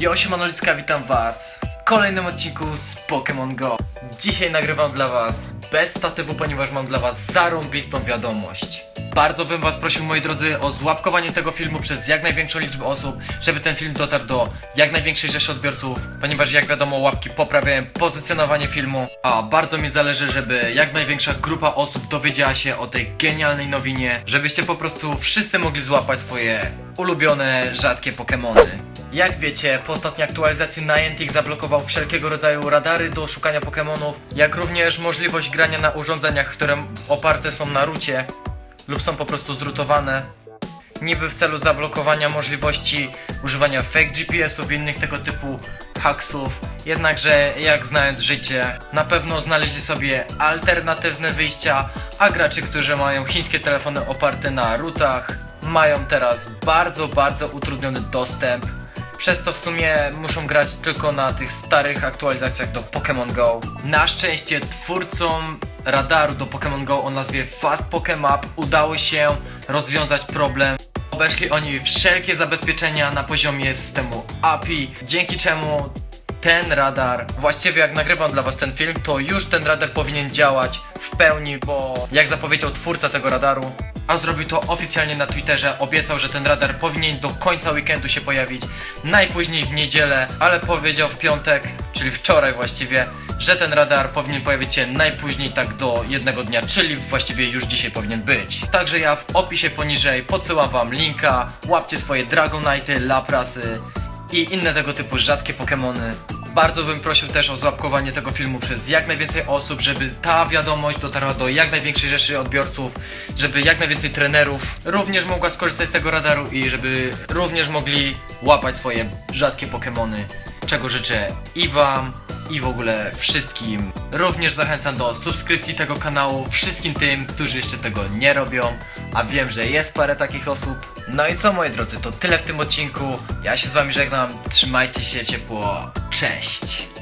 Yo, siemanoliska, witam was w kolejnym odcinku z Pokémon Go. Dzisiaj nagrywam dla was bez statywu, ponieważ mam dla was zarąbistą wiadomość. Bardzo bym was prosił, moi drodzy, o złapkowanie tego filmu przez jak największą liczbę osób, żeby ten film dotarł do jak największej rzeszy odbiorców, ponieważ jak wiadomo łapki poprawiają pozycjonowanie filmu, a bardzo mi zależy, żeby jak największa grupa osób dowiedziała się o tej genialnej nowinie, żebyście po prostu wszyscy mogli złapać swoje ulubione, rzadkie Pokémony. Jak wiecie, po ostatniej aktualizacji Niantic zablokował wszelkiego rodzaju radary do szukania Pokémonów, jak również możliwość grania na urządzeniach, które oparte są na rucie lub są po prostu zrutowane. Niby w celu zablokowania możliwości używania fake GPS-ów i innych tego typu haksów. Jednakże, jak znając życie, na pewno znaleźli sobie alternatywne wyjścia, a gracze, którzy mają chińskie telefony oparte na rutach, mają teraz bardzo, bardzo utrudniony dostęp. Przez to w sumie muszą grać tylko na tych starych aktualizacjach do Pokémon Go. Na szczęście twórcom radaru do Pokémon Go o nazwie Fast Pokemap udało się rozwiązać problem. Obeszli oni wszelkie zabezpieczenia na poziomie systemu API, dzięki czemu ten radar, właściwie jak nagrywam dla was ten film, to już ten radar powinien działać w pełni, bo jak zapowiedział twórca tego radaru, a zrobił to oficjalnie na Twitterze, obiecał, że ten radar powinien do końca weekendu się pojawić, najpóźniej w niedzielę, ale powiedział w piątek, czyli wczoraj właściwie, że ten radar powinien pojawić się najpóźniej tak do jednego dnia, czyli właściwie już dzisiaj powinien być. Także ja w opisie poniżej podsyłam wam linka, łapcie swoje Dragonite, Laprasy, i inne tego typu rzadkie Pokémony. Bardzo bym prosił też o złapkowanie tego filmu przez jak najwięcej osób, żeby ta wiadomość dotarła do jak największej rzeszy odbiorców, żeby jak najwięcej trenerów również mogła skorzystać z tego radaru i żeby również mogli łapać swoje rzadkie Pokémony, czego życzę i wam, i w ogóle wszystkim. Również zachęcam do subskrypcji tego kanału wszystkim tym, którzy jeszcze tego nie robią, a wiem, że jest parę takich osób. No i co moi drodzy, to tyle w tym odcinku. Ja się z wami żegnam, trzymajcie się ciepło, cześć!